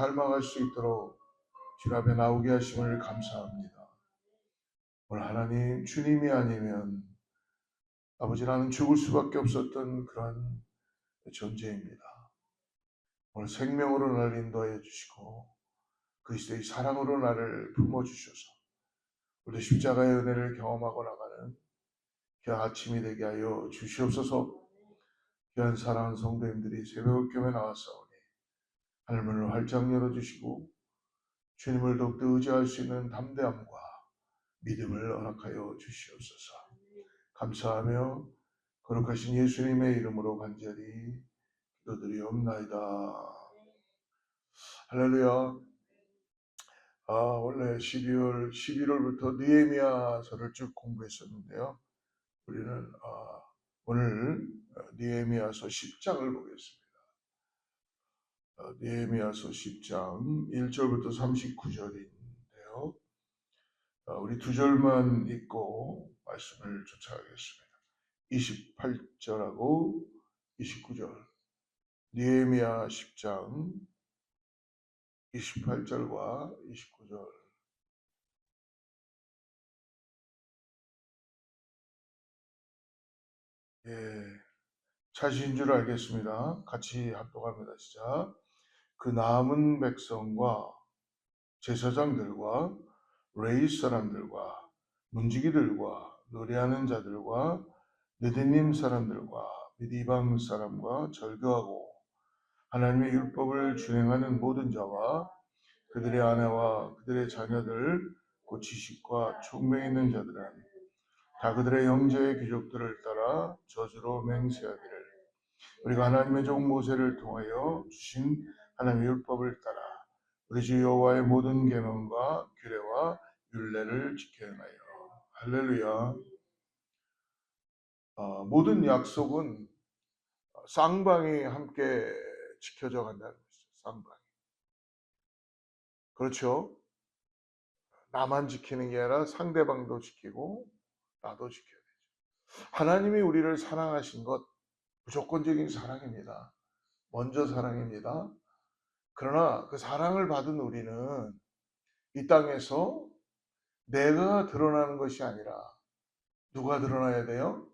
닮아갈 수 있도록 주님 앞에 나오게 하심을 감사합니다. 오늘 하나님 주님이 아니면 아버지 나는 죽을 수밖에 없었던 그런 존재입니다. 오늘 생명으로 나를 인도하여 주시고 그리스도의 사랑으로 나를 품어 주셔서 우리 십자가의 은혜를 경험하고 나가는 그 아침이 되게 하여 주시옵소서 귀한 사랑하는 성도님들이 새벽 교회 나왔사오니 하늘문을 활짝 열어주시고 주님을 더욱더 의지할 수 있는 담대함과 믿음을 허락하여 주시옵소서 감사하며 거룩하신 예수님의 이름으로 간절히 기도드리옵나이다 할렐루야 아, 원래 12월, 11월부터 느헤미야서를 쭉 공부했었는데요. 우리는 아, 오늘 느헤미야서 10장을 보겠습니다. 아, 느헤미야서 10장 1절부터 39절인데요. 아, 우리 두 절만 읽고 말씀을 쫓아가겠습니다. 28절하고 29절. 느헤미야 10장 28절과 29절. 예, 차시인 줄 알겠습니다. 같이 합독합니다. 시작. 그 남은 백성과 제사장들과 레이 사람들과 문지기들과 노래하는 자들과 느디님 사람들과 미디방 사람과 절교하고 하나님의 율법을 준행하는 모든 자와 그들의 아내와 그들의 자녀들 곧 지식과 총명에 있는 자들은 다 그들의 형제의 귀족들을 따라 저주로 맹세하기를 우리가 하나님의 종 모세를 통하여 주신 하나님의 율법을 따라 우리 주 여호와의 모든 계명과 규례와 율례를 지켜야 하여 할렐루야 어, 모든 약속은 쌍방이 함께 지켜져 간다는 것이죠. 쌍방이. 그렇죠? 나만 지키는 게 아니라 상대방도 지키고 나도 지켜야 되죠. 하나님이 우리를 사랑하신 것 무조건적인 사랑입니다. 먼저 사랑입니다. 그러나 그 사랑을 받은 우리는 이 땅에서 내가 드러나는 것이 아니라 누가 드러나야 돼요?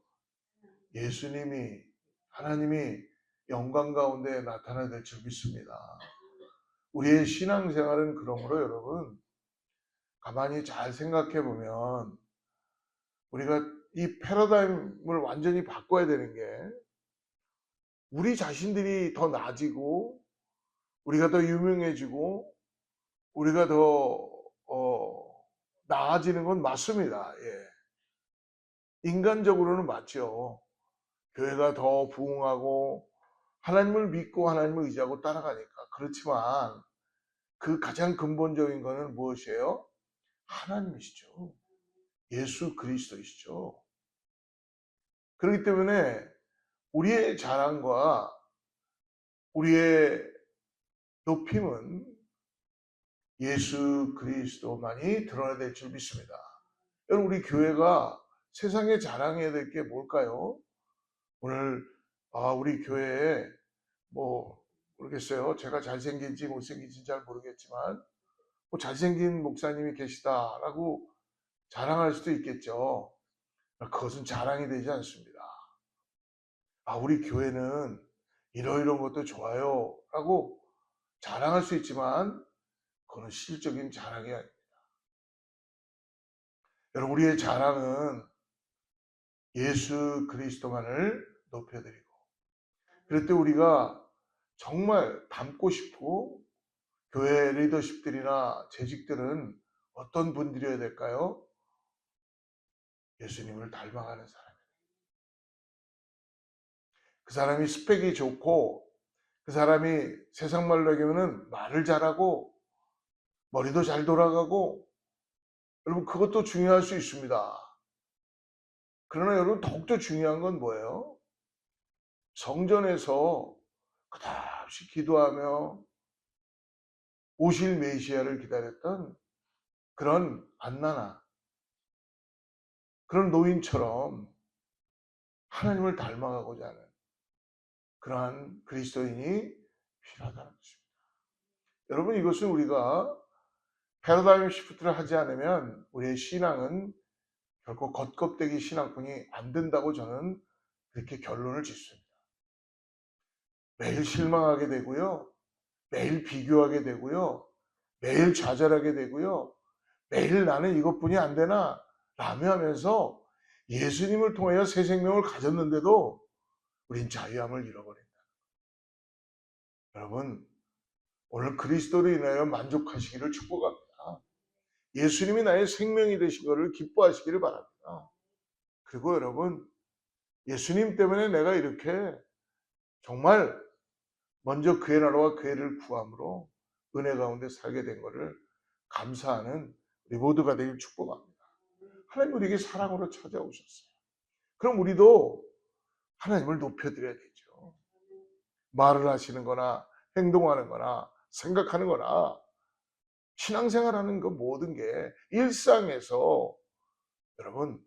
예수님이 하나님이 영광 가운데 나타나야 될 줄 믿습니다. 우리의 신앙생활은 그러므로 여러분 가만히 잘 생각해 보면 우리가 이 패러다임을 완전히 바꿔야 되는 게 우리 자신들이 더 나아지고 우리가 더 유명해지고 우리가 더 어, 나아지는 건 맞습니다. 예. 인간적으로는 맞죠. 교회가 더 부흥하고 하나님을 믿고 하나님을 의지하고 따라가니까 그렇지만 그 가장 근본적인 것은 무엇이에요? 하나님이시죠. 예수 그리스도이시죠. 그렇기 때문에 우리의 자랑과 우리의 높임은 예수 그리스도만이 드러나야 될 줄 믿습니다. 여러분 우리 교회가 세상에 자랑해야 될 게 뭘까요? 오늘 아 우리 교회에 뭐 모르겠어요. 제가 잘생긴지 못생긴지 잘 모르겠지만 뭐 잘생긴 목사님이 계시다라고 자랑할 수도 있겠죠. 그것은 자랑이 되지 않습니다. 아 우리 교회는 이러이러한 것도 좋아요 라고 자랑할 수 있지만 그건 실적인 자랑이 아닙니다. 여러분 우리의 자랑은 예수 그리스도만을 높여드리고 그럴 때 우리가 정말 닮고 싶고 교회 리더십들이나 재직들은 어떤 분들이어야 될까요? 예수님을 닮아가는 사람이에요. 그 사람이 스펙이 좋고 그 사람이 세상 말로 얘기하면 말을 잘하고 머리도 잘 돌아가고 여러분 그것도 중요할 수 있습니다. 그러나 여러분 더욱더 중요한 건 뭐예요? 성전에서 끝없이 기도하며 오실 메시아를 기다렸던 그런 안나나 그런 노인처럼 하나님을 닮아가고자 하는 그러한 그리스도인이 필요하다는 것입니다. 여러분 이것은 우리가 패러다임 시프트를 하지 않으면 우리의 신앙은 결코 겉껍데기 신앙뿐이 안 된다고 저는 그렇게 결론을 짓습니다. 매일 실망하게 되고요. 매일 비교하게 되고요. 매일 좌절하게 되고요. 매일 나는 이것뿐이 안 되나 라며 하면서 예수님을 통하여 새 생명을 가졌는데도 우린 자유함을 잃어버린다. 여러분, 오늘 그리스도로 인하여 만족하시기를 축복합니다. 예수님이 나의 생명이 되신 것을 기뻐하시기를 바랍니다. 그리고 여러분, 예수님 때문에 내가 이렇게 정말 먼저 그의 나라와 그의 를 구함으로 은혜 가운데 살게 된 것을 감사하는 우리 모두가 되길 축복합니다. 하나님 우리에게 사랑으로 찾아오셨어요. 그럼 우리도 하나님을 높여드려야 되죠. 말을 하시는 거나 행동하는 거나 생각하는 거나 신앙생활 하는 그 모든 게 일상에서 여러분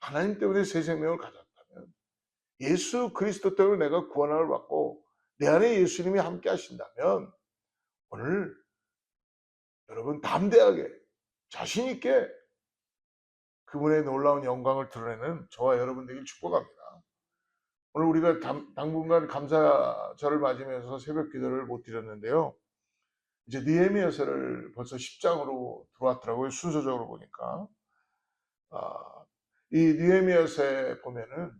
하나님 때문에 새 생명을 가졌다면 예수 그리스도 때문에 내가 구원을 받고 내 안에 예수님이 함께 하신다면 오늘 여러분 담대하게 자신 있게 그분의 놀라운 영광을 드러내는 저와 여러분 되길 축복합니다. 오늘 우리가 당, 당분간 감사절을 맞으면서 새벽 기도를 못 드렸는데요. 이제 니에미아서를 벌써 10장으로 들어왔더라고요. 순서적으로 보니까. 아, 이 니에미아서에 보면은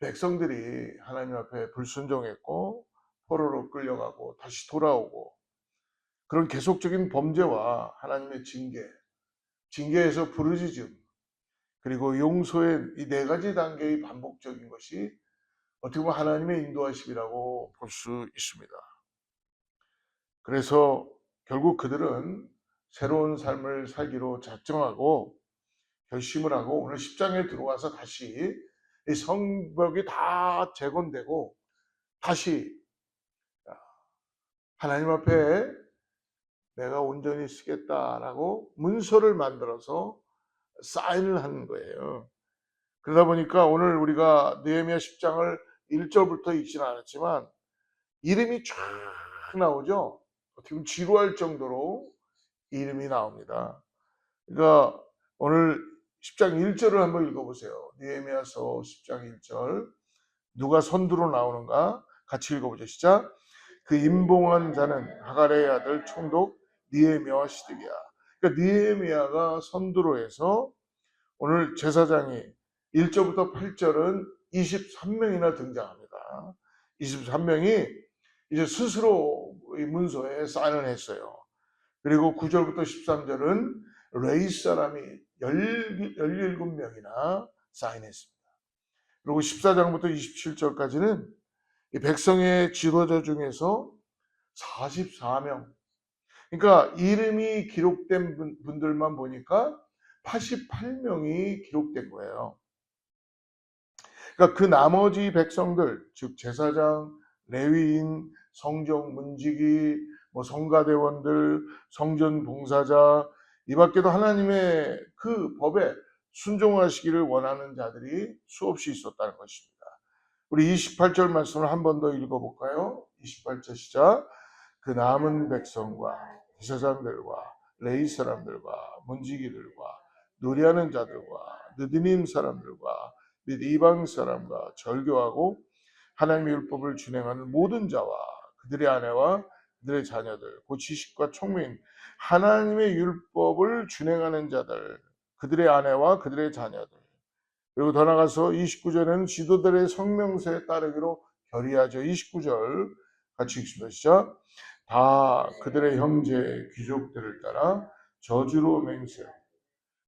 백성들이 하나님 앞에 불순종했고 포로로 끌려가고 다시 돌아오고 그런 계속적인 범죄와 하나님의 징계, 징계에서 부르짖음, 그리고 용서의 이 네 가지 단계의 반복적인 것이 어떻게 보면 하나님의 인도하심이라고 볼 수 있습니다. 그래서 결국 그들은 새로운 삶을 살기로 작정하고 결심을 하고 오늘 10장에 들어와서 다시 이 성벽이 다 재건되고 다시 하나님 앞에 내가 온전히 쓰겠다라고 문서를 만들어서 사인을 하는 거예요. 그러다 보니까 오늘 우리가 느헤미야 10장을 1절부터 읽지는 않았지만 이름이 쫙 나오죠. 어떻게 보면 지루할 정도로 이름이 나옵니다. 그러니까 오늘 10장 1절을 한번 읽어보세요. 느헤미야서 10장 1절 누가 선두로 나오는가 같이 읽어보죠. 시작. 그 임봉한 자는 하갈의 아들 총독 니에미아와 시드기야. 그러니까 니에미아가 선두로 해서 오늘 제사장이 1절부터 8절은 23명이나 등장합니다. 23명이 이제 스스로 이 문서에 사인을 했어요. 그리고 9절부터 13절은 레이스 사람이 17명이나 사인했습니다. 그리고 14장부터 27절까지는 백성의 지도자 중에서 44명. 그러니까 이름이 기록된 분들만 보니까 88명이 기록된 거예요. 그러니까 그 나머지 백성들, 즉 제사장, 레위인, 성정 문지기, 뭐 성가대원들, 성전 봉사자, 이 밖에도 하나님의 그 법에 순종하시기를 원하는 자들이 수없이 있었다는 것입니다. 우리 28절 말씀을 한 번 더 읽어볼까요? 28절 시작. 그 남은 백성과 제사장들과 레이 사람들과 문지기들과 노래하는 자들과 느디님 사람들과 및 이방 사람과 절교하고 하나님의 율법을 준행하는 모든 자와 그들의 아내와 그들의 자녀들, 그 지식과 총명, 하나님의 율법을 준행하는 자들, 그들의 아내와 그들의 자녀들. 그리고 더 나가서 29절에는 지도들의 성명서에 따르기로 결의하죠. 29절 같이 읽습니다. 시작. 다 그들의 형제 귀족들을 따라 저주로 맹세.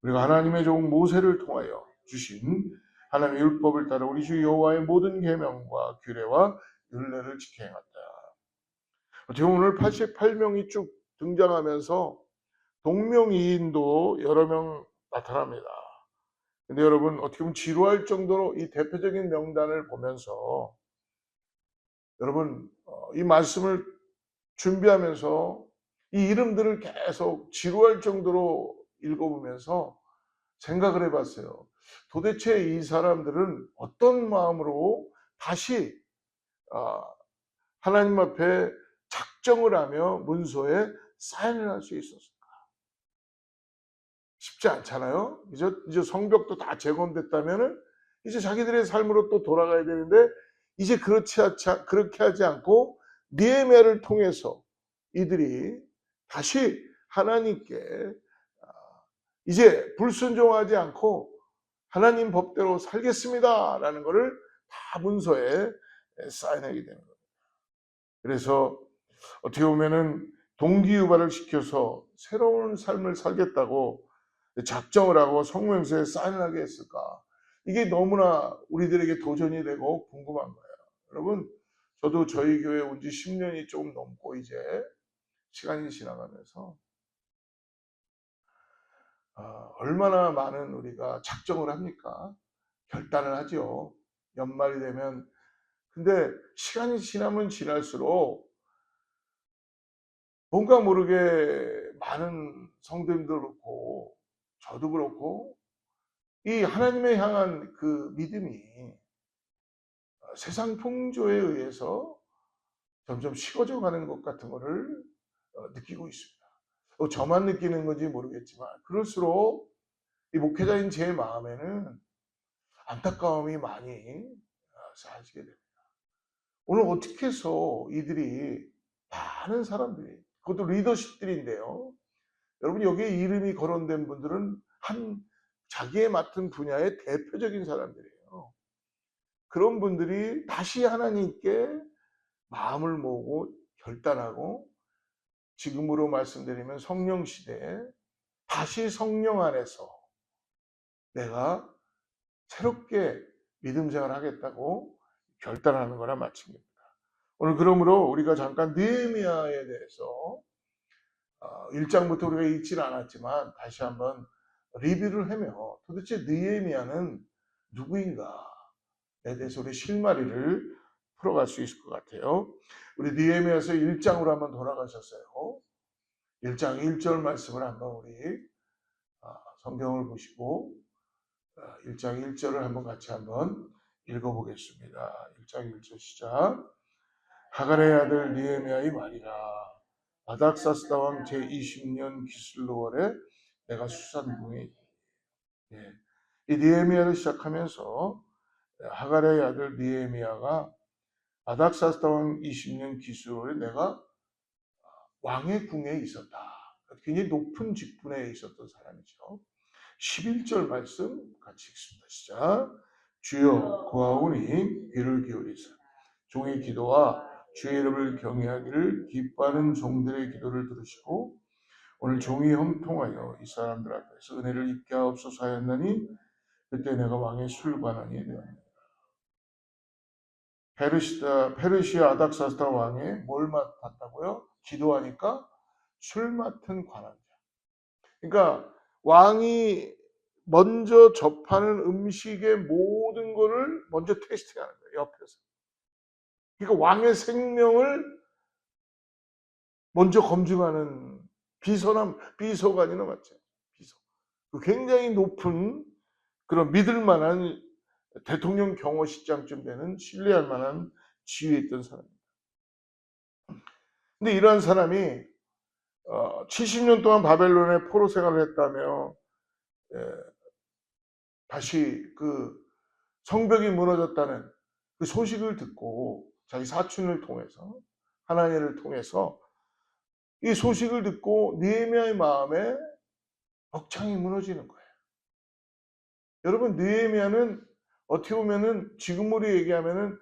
그리고 하나님의 종 모세를 통하여 주신 하나님의 율법을 따라 우리 주 여호와의 모든 계명과 규례와 율례를 지켜 행한다. 어떻게 오늘 88명이 쭉 등장하면서 동명이인도 여러 명 나타납니다. 근데 여러분 어떻게 보면 지루할 정도로 이 대표적인 명단을 보면서 여러분 어, 이 말씀을 준비하면서 이 이름들을 계속 지루할 정도로 읽어보면서 생각을 해봤어요. 도대체 이 사람들은 어떤 마음으로 다시 어, 하나님 앞에 작정을 하며 문서에 사인을 할 수 있었을까? 쉽지 않잖아요. 이제, 이제 성벽도 다 재건됐다면은 이제 자기들의 삶으로 또 돌아가야 되는데 이제 그렇지 그렇게 하지 않고 니에메를 통해서 이들이 다시 하나님께 아, 이제 불순종하지 않고 하나님 법대로 살겠습니다 라는 것을 다 문서에 사인하게 되는 겁니다. 그래서 어떻게 보면은 동기유발을 시켜서 새로운 삶을 살겠다고 작정을 하고 성명서에 사인을 하게 했을까? 이게 너무나 우리들에게 도전이 되고 궁금한 거예요. 여러분, 저도 저희 교회 온 지 10년이 조금 넘고 이제 시간이 지나가면서 어, 얼마나 많은 우리가 작정을 합니까? 결단을 하죠. 연말이 되면 근데 시간이 지나면 지날수록 뭔가 모르게 많은 성도님도 그렇고 저도 그렇고 이 하나님에 향한 그 믿음이 세상 풍조에 의해서 점점 식어져 가는 것 같은 거를 어, 느끼고 있습니다. 어, 저만 느끼는 건지 모르겠지만 그럴수록 이 목회자인 제 마음에는 안타까움이 많이 어, 쌓여지게 됩니다. 오늘 어떻게 해서 이들이 많은 사람들이 그것도 리더십들인데요. 여러분 여기에 이름이 거론된 분들은 한 자기의 맡은 분야의 대표적인 사람들이에요. 그런 분들이 다시 하나님께 마음을 모으고 결단하고 지금으로 말씀드리면 성령 시대에 다시 성령 안에서 내가 새롭게 믿음 생활 하겠다고 결단하는 거나 마찬가지입니다. 오늘 그러므로 우리가 잠깐 느헤미야에 대해서 1장부터 어, 우리가 읽지는 않았지만 다시 한번 리뷰를 하며 도대체 느헤미야는 누구인가에 대해서 우리 실마리를 풀어갈 수 있을 것 같아요. 우리 느헤미야서 1장으로 한번 돌아가셨어요. 1장 1절 말씀을 한번 우리 아, 성경을 보시고 1장 아, 1절을 한번 같이 한번 읽어보겠습니다. 1장 1절 시작. 하갈의 아들 니에미아의 말이라. 바닥사스다 왕 제20년 기슬로월에 내가 수산궁에 예. 이 니에미아를 시작하면서 하갈의 아들 니에미아가 바닥사스다 왕 20년 기슬로월에 내가 왕의 궁에 있었다. 굉장히 높은 직분에 있었던 사람이죠. 11절 말씀 같이 읽습니다. 시작. 주여 구하오니 귀를 기울이사 종의 기도와 주의 이름을 경외하기를 기뻐하는 종들의 기도를 들으시고 오늘 종이 형통하여 이 사람들 앞에서 은혜를 입게 하옵소서 하였나니 그때 내가 왕의 술관원이 되었느 니라. 페르시다, 페르시아 아닥사스다 왕이 뭘 맡았다고요? 기도하니까 술 맡은 관원자. 그러니까 왕이 먼저 접하는 음식의 모든 것을 먼저 테스팅하는 거예요. 옆에서. 그러니까 왕의 생명을 먼저 검증하는 비서남 비서관이나 맞죠. 비서. 그 굉장히 높은 그런 믿을 만한 대통령 경호실장쯤 되는 신뢰할 만한 지위에 있던 사람입니다. 근데 이러한 사람이 70년 어, 동안 바벨론에 포로 생활을 했다며 예, 다시 그 성벽이 무너졌다는 그 소식을 듣고 자기 사촌을 통해서 하나님을 통해서 이 소식을 듣고 느헤미야의 마음에 벅장이 무너지는 거예요. 여러분 느헤미야는 어떻게 보면은 지금으로 얘기하면은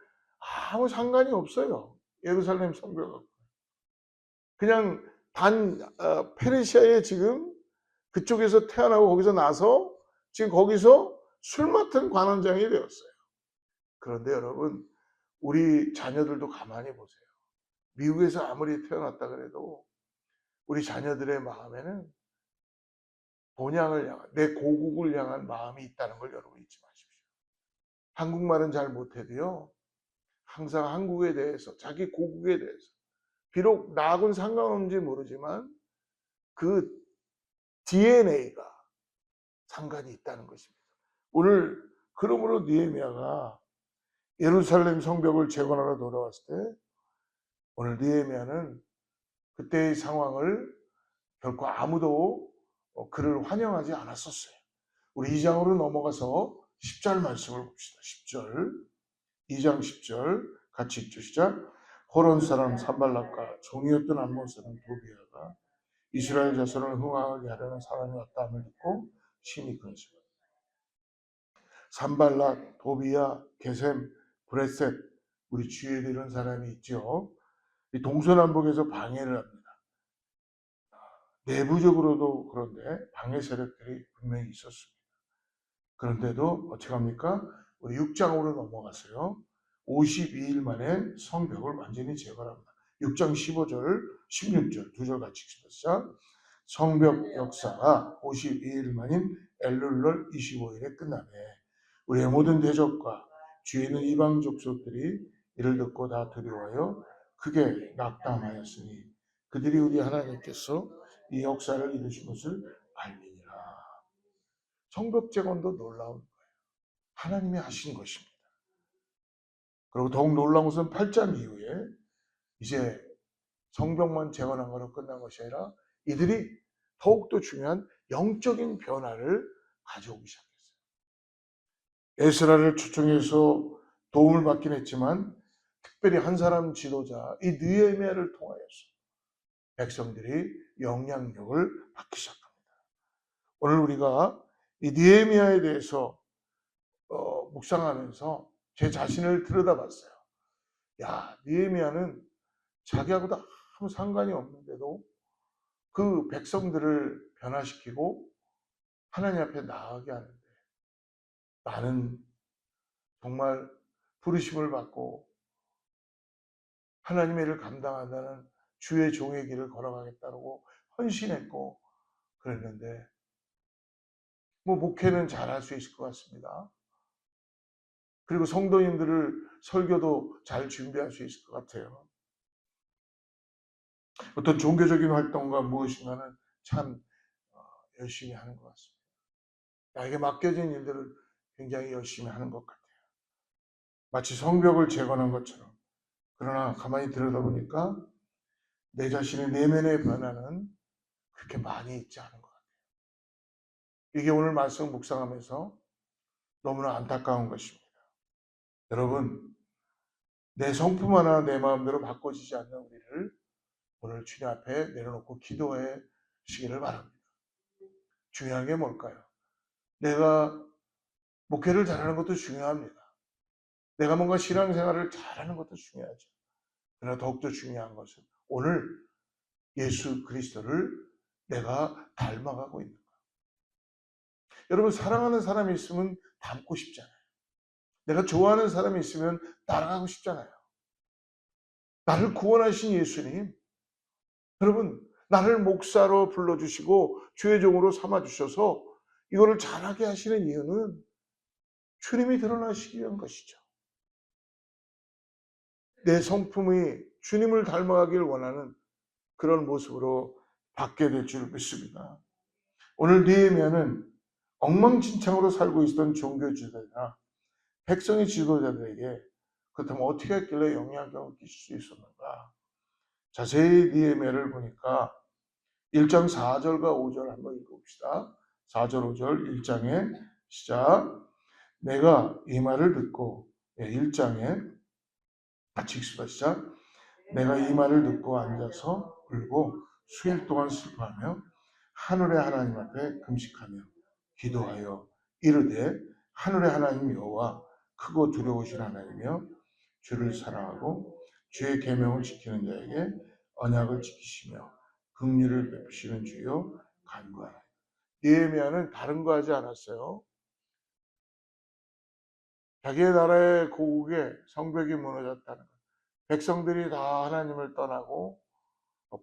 아무 상관이 없어요. 예루살렘 성벽하고 그냥 단 어, 페르시아에 지금 그쪽에서 태어나고 거기서 나서 지금 거기서 술 맡은 관원장이 되었어요. 그런데 여러분, 우리 자녀들도 가만히 보세요. 미국에서 아무리 태어났다 그래도 우리 자녀들의 마음에는 본향을 향한, 내 고국을 향한 마음이 있다는 걸 여러분 잊지 마십시오. 한국말은 잘 못해도요, 항상 한국에 대해서, 자기 고국에 대해서, 비록 나하고는 상관없는지 모르지만 그 DNA가 상관이 있다는 것입니다. 오늘 그러므로 니에미아가 예루살렘 성벽을 재건하러 돌아왔을 때 오늘 느헤미야는 그때의 상황을 결코 아무도 어, 그를 환영하지 않았었어요. 우리 2장으로 넘어가서 10절 말씀을 봅시다. 10절. 2장 10절 같이 읽죠. 시작. 호론 사람 산발락과 종이었던 암몬 사람 도비아가 이스라엘 자손을 흥하게 하려는 사람이 왔다 함을 듣고 심히 근심하다. 산발락, 도비아, 게셈, 브레셋 우리 주위에 이런 사람이 있죠. 이 동서남북에서 방해를 합니다. 내부적으로도 그런데 방해 세력들이 분명히 있었습니다. 그런데도 어떻게 합니까? 우리 6장으로 넘어가서요. 52일 만에 성벽을 완전히 제거합니다. 6장 15절, 16절 두 절 같이 읽습니다. 성벽 역사가 52일 만인 엘룰럴 25일에 끝나네. 우리의 모든 대적과 주에 있는 이방 족속들이 이를 듣고 다 두려워하여 크게 낙담하였으니 그들이 우리 하나님께서 이 역사를 이루신 것을 알리니라. 성벽 재건도 놀라운 거예요. 하나님이 하신 것입니다. 그리고 더욱 놀라운 것은 8장 이후에 이제 성벽만 재건한 거로 끝난 것이 아니라 이들이 더욱더 중요한 영적인 변화를 가져오기 시작했어요. 에스라를 초청해서 도움을 받긴 했지만 특별히 한 사람 지도자 이 느헤미야를 통하여서 백성들이 영향력을 받기 시작합니다. 오늘 우리가 이 느헤미야에 대해서 어, 묵상하면서 제 자신을 들여다봤어요. 야, 느헤미야는 자기하고도 아무 상관이 없는데도 그 백성들을 변화시키고 하나님 앞에 나아가게 하는데 나는 정말 부르심을 받고 하나님의 일을 감당한다는 주의 종의 길을 걸어가겠다고 헌신했고 그랬는데 뭐 목회는 잘할 수 있을 것 같습니다. 그리고 성도님들을 설교도 잘 준비할 수 있을 것 같아요. 어떤 종교적인 활동과 무엇인가는 참 어, 열심히 하는 것 같습니다. 나에게 맡겨진 일들을 굉장히 열심히 하는 것 같아요. 마치 성벽을 재건한 것처럼. 그러나 가만히 들여다보니까 내 자신의 내면의 변화는 그렇게 많이 있지 않은. 이게 오늘 말씀 묵상하면서 너무나 안타까운 것입니다. 여러분, 내 성품 하나 내 마음대로 바꿔지지 않는 우리를 오늘 주님 앞에 내려놓고 기도해 주시기를 바랍니다. 중요한 게 뭘까요? 내가 목회를 잘하는 것도 중요합니다. 내가 뭔가 신앙생활을 잘하는 것도 중요하죠. 그러나 더욱더 중요한 것은 오늘 예수 그리스도를 내가 닮아가고 있는 것. 여러분 사랑하는 사람이 있으면 닮고 싶잖아요. 내가 좋아하는 사람이 있으면 따라가고 싶잖아요. 나를 구원하신 예수님, 여러분 나를 목사로 불러주시고 주의 종으로 삼아주셔서 이거를 잘하게 하시는 이유는 주님이 드러나시기 위한 것이죠. 내 성품이 주님을 닮아가길 원하는 그런 모습으로 받게 될 줄 믿습니다. 오늘 느헤미야는 엉망진창으로 살고 있었던 종교 지도자, 백성의 지도자들에게 그렇다면 어떻게 했길래 영향력을 끼칠 수 있었는가? 자세히 느헤미야를 보니까 1장 4절과 5절 한번 읽어봅시다. 4절, 5절 1장에 시작. 내가 이 말을 듣고 1장에 같이 읽습니다. 시작. 내가 이 말을 듣고 앉아서 울고 수일 동안 슬퍼하며 하늘의 하나님 앞에 금식하며 기도하여 이르되 하늘의 하나님 여호와 크고 두려우신 하나님이며 주를 사랑하고 주의 계명을 지키는 자에게 언약을 지키시며 긍휼을 베푸시는 주여 간구하라. 니에미아는 다른 거 하지 않았어요. 자기의 나라의 고국에 성벽이 무너졌다는 것. 백성들이 다 하나님을 떠나고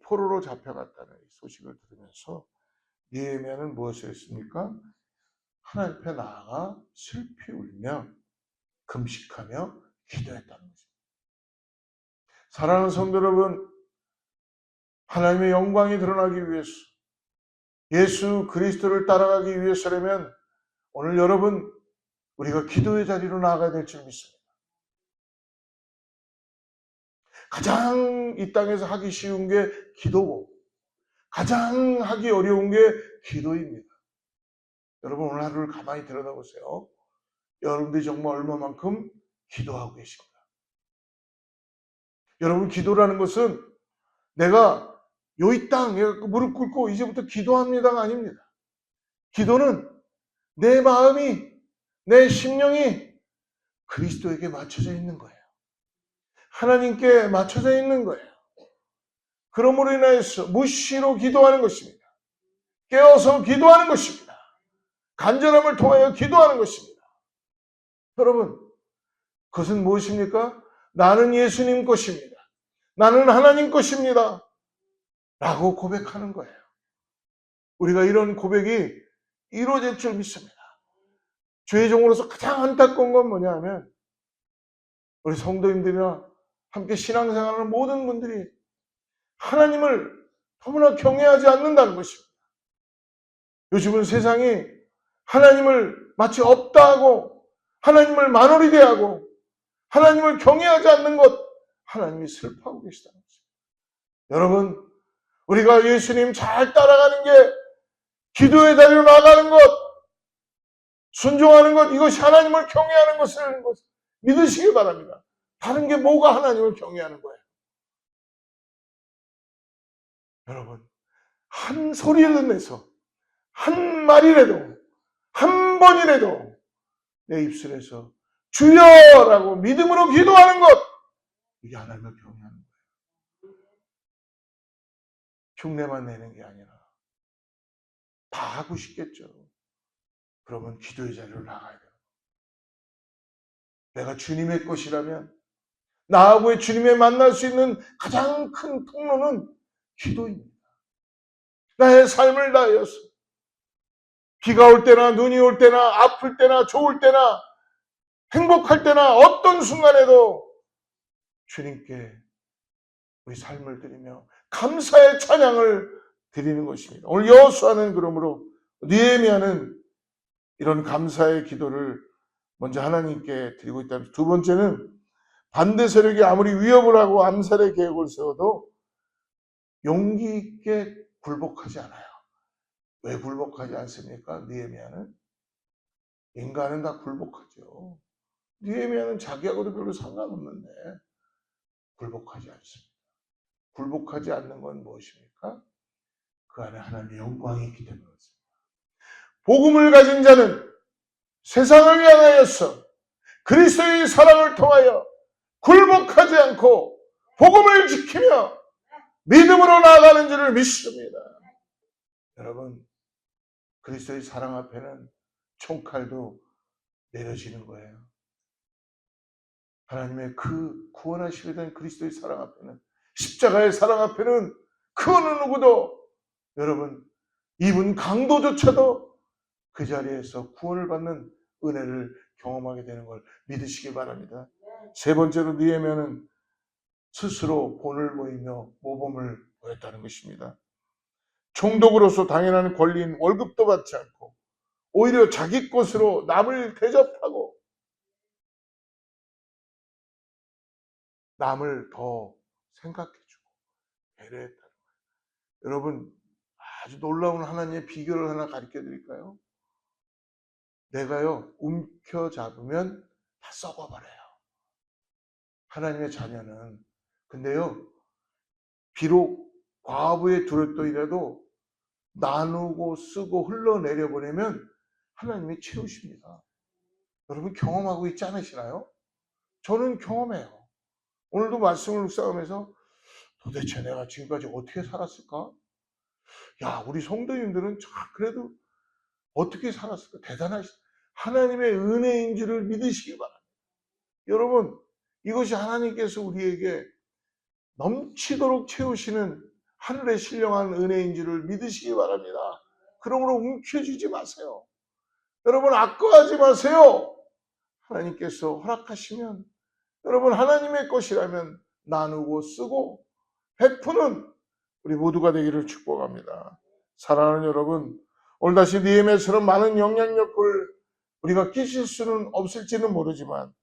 포로로 잡혀갔다는 소식을 들으면서 니에미아는 무엇을 했습니까? 하나님 앞에 나아가 슬피 울며 금식하며 기도했다는 것입니다. 사랑하는 성도 여러분, 하나님의 영광이 드러나기 위해서 예수 그리스도를 따라가기 위해서라면 오늘 여러분 우리가 기도의 자리로 나아가야 될 줄 믿습니다. 가장 이 땅에서 하기 쉬운 게 기도고 가장 하기 어려운 게 기도입니다. 여러분 오늘 하루를 가만히 들여다보세요. 여러분들이 정말 얼마만큼 기도하고 계십니다. 여러분 기도라는 것은 내가 요이 땅 무릎 꿇고 이제부터 기도합니다가 아닙니다. 기도는 내 마음이 내 심령이 그리스도에게 맞춰져 있는 거예요. 하나님께 맞춰져 있는 거예요. 그러므로 인하여서 무시로 기도하는 것입니다. 깨어서 기도하는 것입니다. 간절함을 통하여 기도하는 것입니다. 여러분, 그것은 무엇입니까? 나는 예수님 것입니다. 나는 하나님 것입니다. 라고 고백하는 거예요. 우리가 이런 고백이 이루어질 줄 믿습니다. 주의 종으로서 가장 안타까운 건 뭐냐 하면 우리 성도님들이나 함께 신앙생활하는 모든 분들이 하나님을 너무나 경외하지 않는다는 것입니다. 요즘은 세상이 하나님을 마치 없다 하고 하나님을 만월이 대하고 하나님을 경외하지 않는 것 하나님이 슬퍼하고 계시다는 것입니다. 여러분 우리가 예수님 잘 따라가는 게 기도의 자리로 나가는 것 순종하는 것 이것이 하나님을 경외하는 것을 믿으시기 바랍니다. 다른 게 뭐가 하나님을 경외하는 거예요? 여러분 한 소리를 내서 한 말이라도 한 번이라도 내 입술에서 주여라고 믿음으로 기도하는 것 이게 하나님을 경외하는 거예요. 흉내만 내는 게 아니라 다 하고 싶겠죠. 그러면 기도의 자리로 나가야 돼요. 내가 주님의 것이라면 나하고의 주님의 만날 수 있는 가장 큰 통로는 기도입니다. 나의 삶을 다하여서 비가 올 때나 눈이 올 때나 아플 때나 좋을 때나 행복할 때나 어떤 순간에도 주님께 우리 삶을 드리며 감사의 찬양을 드리는 것입니다. 오늘 여호수아는 그러므로 느헤미야는 이런 감사의 기도를 먼저 하나님께 드리고 있다. 두 번째는 반대 세력이 아무리 위협을 하고 암살의 계획을 세워도 용기 있게 굴복하지 않아요. 왜 굴복하지 않습니까? 느헤미야는 인간은 다 굴복하죠. 느헤미야는 자기하고도 별로 상관없는데 굴복하지 않습니다. 굴복하지 않는 건 무엇입니까? 그 안에 하나님의 영광이 있기 때문에 그렇습니다. 복음을 가진 자는 세상을 향하여서 그리스도의 사랑을 통하여 굴복하지 않고 복음을 지키며 믿음으로 나아가는 줄을 믿습니다. 여러분, 그리스도의 사랑 앞에는 총칼도 내려지는 거예요. 하나님의 그 구원하시게 된 그리스도의 사랑 앞에는 십자가의 사랑 앞에는 그 어느 누구도 여러분 입은 강도조차도 그 자리에서 구원을 받는 은혜를 경험하게 되는 걸 믿으시기 바랍니다. 세 번째로 니에면은 스스로 본을 모이며 모범을 보였다는 것입니다. 총독으로서 당연한 권리인 월급도 받지 않고 오히려 자기 것으로 남을 대접하고 남을 더 생각해주고 배려했다는 거예요. 여러분 아주 놀라운 하나님의 비결을 하나 가르쳐 드릴까요? 내가요 움켜잡으면 다 썩어버려요. 하나님의 자녀는 근데요 비록 과부의 두렵도이라도 나누고 쓰고 흘러내려 보내면 하나님이 채우십니다. 여러분 경험하고 있지 않으시나요? 저는 경험해요. 오늘도 말씀을 묵상하면서 도대체 내가 지금까지 어떻게 살았을까? 야, 우리 성도님들은 참 그래도 어떻게 살았을까? 대단하시 하나님의 은혜인 줄을 믿으시기 바랍니다. 여러분, 이것이 하나님께서 우리에게 넘치도록 채우시는 하늘의 신령한 은혜인 줄을 믿으시기 바랍니다. 그러므로 움켜쥐지 마세요. 여러분, 아까워하지 마세요. 하나님께서 허락하시면 여러분 하나님의 것이라면 나누고 쓰고 베푸는 우리 모두가 되기를 축복합니다. 사랑하는 여러분, 오늘 다시 니엠에처럼 많은 영향력을 우리가 끼칠 수는 없을지는 모르지만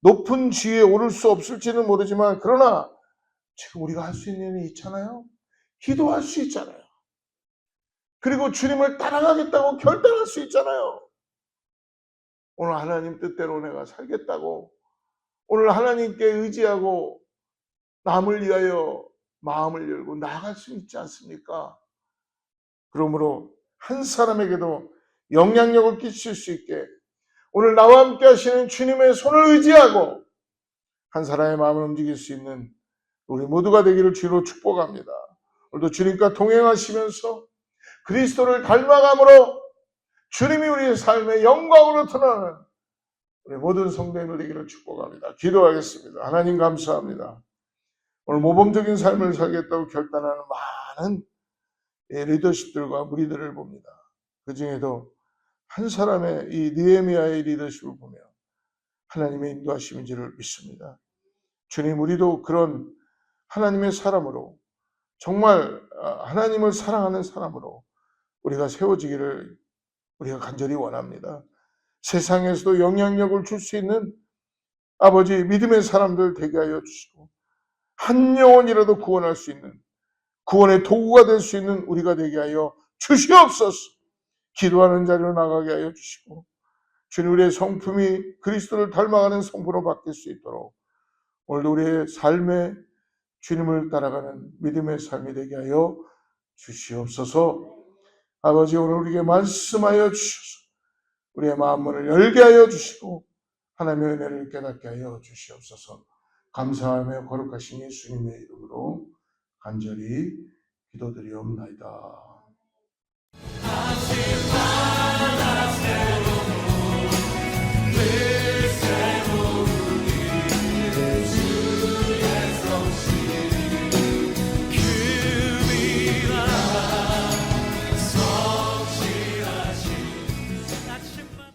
높은 지위에 오를 수 없을지는 모르지만 그러나 지금 우리가 할 수 있는 일이 있잖아요. 기도할 수 있잖아요. 그리고 주님을 따라가겠다고 결단할 수 있잖아요. 오늘 하나님 뜻대로 내가 살겠다고 오늘 하나님께 의지하고 남을 위하여 마음을 열고 나아갈 수 있지 않습니까? 그러므로 한 사람에게도 영향력을 끼칠 수 있게 오늘 나와 함께 하시는 주님의 손을 의지하고 한 사람의 마음을 움직일 수 있는 우리 모두가 되기를 주로 축복합니다. 오늘도 주님과 동행하시면서 그리스도를 닮아감으로 주님이 우리의 삶의 영광으로 드러나는 우리 모든 성도님들 되기를 축복합니다. 기도하겠습니다. 하나님 감사합니다. 오늘 모범적인 삶을 살겠다고 결단하는 많은 이 리더십들과 무리들을 봅니다. 그 중에도 한 사람의 이 니에미아의 리더십을 보며 하나님의 인도하심인지를 믿습니다. 주님, 우리도 그런 하나님의 사람으로 정말 아, 하나님을 사랑하는 사람으로 우리가 세워지기를 우리가 간절히 원합니다. 세상에서도 영향력을 줄 수 있는 아버지 믿음의 사람들 되게 하여 주시고 한 영혼이라도 구원할 수 있는 구원의 도구가 될 수 있는 우리가 되게 하여 주시옵소서. 기도하는 자리로 나가게 하여 주시고 주님 우리의 성품이 그리스도를 닮아가는 성품으로 바뀔 수 있도록 오늘도 우리의 삶에 주님을 따라가는 믿음의 삶이 되게 하여 주시옵소서. 아버지 오늘 우리에게 말씀하여 주셔서 우리의 마음문을 열게 하여 주시고 하나님의 은혜를 깨닫게 하여 주시옵소서. 감사하며 거룩하신 예수님의 이름으로 간절히 기도드리옵나이다.